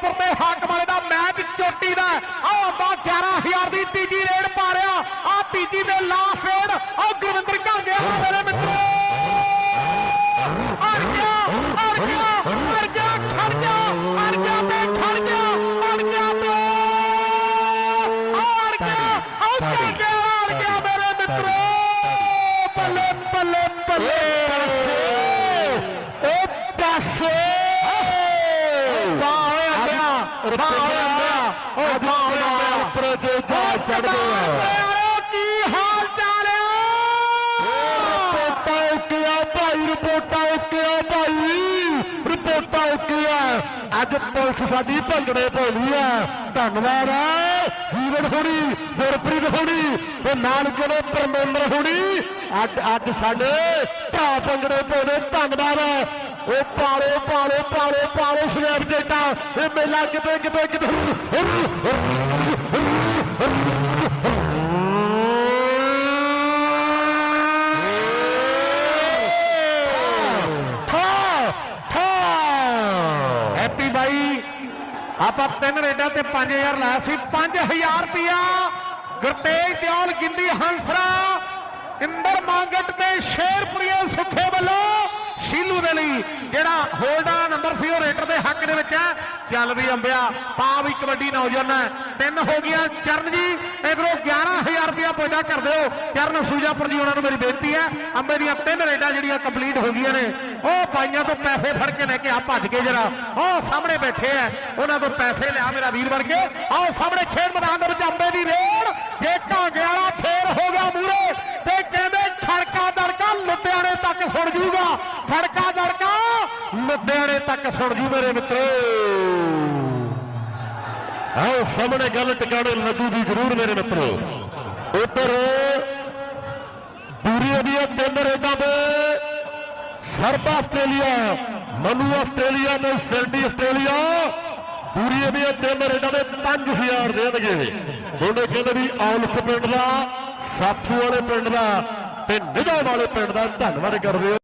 ਫਿਰੋਜ਼ਪੁਰ ਦੇ ਹਾਕਮਾਂ ਦਾ ਮੈਚ ਚੋਟੀ ਦਾ ਆ ਬਾ 11000 ਦੀ ਤੀਜੀ ਰੇਡ ਪਾ ਰਿਹਾ। ਆ ਤੀਜੀ ਦੇ ਲਾਸਟ ਰੇਡ। ਆ ਗੁਰਵਿੰਦਰ ਘਰ ਗਿਆ ਮੇਰੇ ਮਿੱਤਰੋ। ਅੜ ਗਿਆ ਅੜ ਗਿਆ ਅੜ ਗਿਆ ਖੜ ਗਿਆ ਅੜ ਗਿਆ ਤੇ ਖੜ ਗਿਆ ਅੜ ਗਿਆ ਤੇ। ਅੜ ਗਿਆ ਅੜ ਗਿਆ ਅੜ ਗਿਆ ਮੇਰੇ ਮਿੱਤਰੋ। ਬੱਲੇ ਬੱਲੇ ਬੱਲੇ। ਬਾਹਰ ਆਇਆ ਉਹ ਬਾਹਰ ਆਇਆ ਉੱਪਰ ਜੇ ਜਾ ਚੜਦੇ ਆ ਕੀ ਹਾਲ ਚਾਲ ਹੈ ਰਿਪੋਰਟਾਂ ਓਕਿਆ ਭਾਈ ਰਿਪੋਰਟਾਂ ਓਕਿਆ ਭਾਈ। ਰਿਪੋਰਟਾਂ ਓਕਿਆ ਅੱਜ ਪੁਲਿਸ ਸਾਡੀ ਭੰਗੜੇ ਪਾਉਂਦੀ ਆ। ਧੰਨਵਾਦ ਆ। ਜੀਵਨ ਹੋਣੀ ਗੁਰਪ੍ਰੀਤ ਹੋਣੀ ਤੇ ਨਾਲ ਜਿਹੜੇ ਪਰਮੇਂਦਰ ਹੋਣੀ। ਅੱਜ ਅੱਜ ਸਾਡੇ ਭਰਾ ਭੰਗੜੇ ਪਾਉਂਦੇ। ਧੰਨਵਾਦ ਆ। ਉਹ ਪਾਲੇ ਪਾਲੇ ਪਾਲੇ ਪਾਲੇ ਸਨੈਪ ਜੇਟਾ ਇਹ ਮੇਲਾ ਕਿਤੇ ਕਿਤੇ ਕਿਤੇ। ਹੈਪੀ ਬਾਈ, ਆਪਾਂ ਤਿੰਨ ਰੇਡਾਂ ਤੇ 5000 ਲਾਇਆ ਸੀ। 5000 ਰੁਪਿਆ ਗੁਰਤੇਜ ਦਿਓਲ ਗਿੰਦੀ ਹੰਸਰਾ ਇੰਦਰ ਮਾਂਗਟ ਤੇ ਸ਼ੇਰਪੁਰੀਏ ਸੁੱਖੇ ਵੱਲੋਂ ਸ਼ੀਲੂ ਦੇ ਲਈ, ਜਿਹੜਾ ਹੋਲਡਾ ਨੰਬਰ ਸੀ ਉਹ ਰੇਟਰ ਦੇ ਹੱਕ ਦੇ ਵਿੱਚ ਹੈ। ਚੱਲ ਵੀ ਅੰਬਿਆ ਪਾ ਵੀ ਕਬੱਡੀ ਨੌਜਵਾਨ ਹੈ। ਤਿੰਨ ਹੋ ਗਿਆ ਚਰਨ ਜੀ ਇਧਰੋਂ 11000 ਰੁਪਇਆ ਪੁੱਜਾ ਕਰ ਦਿਓ। ਚਰਨ ਸੂਜਾਪੁਰ ਜੀ, ਉਹਨਾਂ ਨੂੰ ਮੇਰੀ ਬੇਨਤੀ ਹੈ, ਅੰਬੇ ਦੀਆਂ ਤਿੰਨ ਰੇਡਾਂ ਜਿਹੜੀਆਂ ਕੰਪਲੀਟ ਹੋ ਗਈਆਂ ਨੇ, ਉਹ ਪਾਈਆਂ ਤੋਂ ਪੈਸੇ ਫੜ ਕੇ ਲੈ ਕੇ ਆ ਭੱਜ ਕੇ ਜਰਾ। ਉਹ ਸਾਹਮਣੇ ਬੈਠੇ ਆ ਉਹਨਾਂ ਤੋਂ ਪੈਸੇ ਲਿਆ ਮੇਰਾ ਵੀਰ ਵਰਗੇ। ਆਓ ਸਾਹਮਣੇ ਖੇਡ ਮੈਦਾਨ ਦੇ ਵਿੱਚ ਅੰਬੇ ਦੀ ਰੇਡ ਜੇ ਕਾਂਗੇ ਵਾਲਾ ਫੇਰ ਹੋ ਗਿਆ ਮੂਰੇ ਤੇ ਕਹਿੰਦੇ ਖੜਕਾ ਦੜਕਾ ਲੁਧਿਆਣੇ ਤੱਕ ਸੁਣ ਜੂਗਾ। ਖੜਕਾ ਦੜਕਾ ਲੁਧਿਆਣੇ ਤੱਕ ਸੁਣ ਜੂ ਮੇਰੇ ਮਿੱਤਰੋ। ਆਓ, ਸਾਹਮਣੇ ਗੱਲ ਟਿਕਾਣੇ ਲੱਗੂਗੀ ਜ਼ਰੂਰ ਮੇਰੇ ਮਿੱਤਰੋ। ਉੱਧਰ ਦੂਰੀਆਂ ਦੀਆਂ ਤਿੰਨ ਰੇਡਾਂ ਤੇ ਸਰਬ ਆਸਟ੍ਰੇਲੀਆ, ਮਨੂ ਆਸਟ੍ਰੇਲੀਆ ਤੇ ਸਿਰਡੀ ਆਸਟ੍ਰੇਲੀਆ। ਦੂਰੀਆਂ ਦੀਆਂ ਤਿੰਨ ਰੇਡਾਂ ਦੇ 5000 ਦੇਣਗੇ। ਦੋਨੇ ਕਹਿੰਦੇ ਵੀ ਔਲਖ ਪਿੰਡ ਦਾ ਸਾਥੂ ਵਾਲੇ ਪਿੰਡ ਦਾ ਤੇ ਨਿਧਾ ਵਾਲੇ ਪਿੰਡ ਦਾ ਧੰਨਵਾਦ ਕਰਦੇ ਹਾਂ।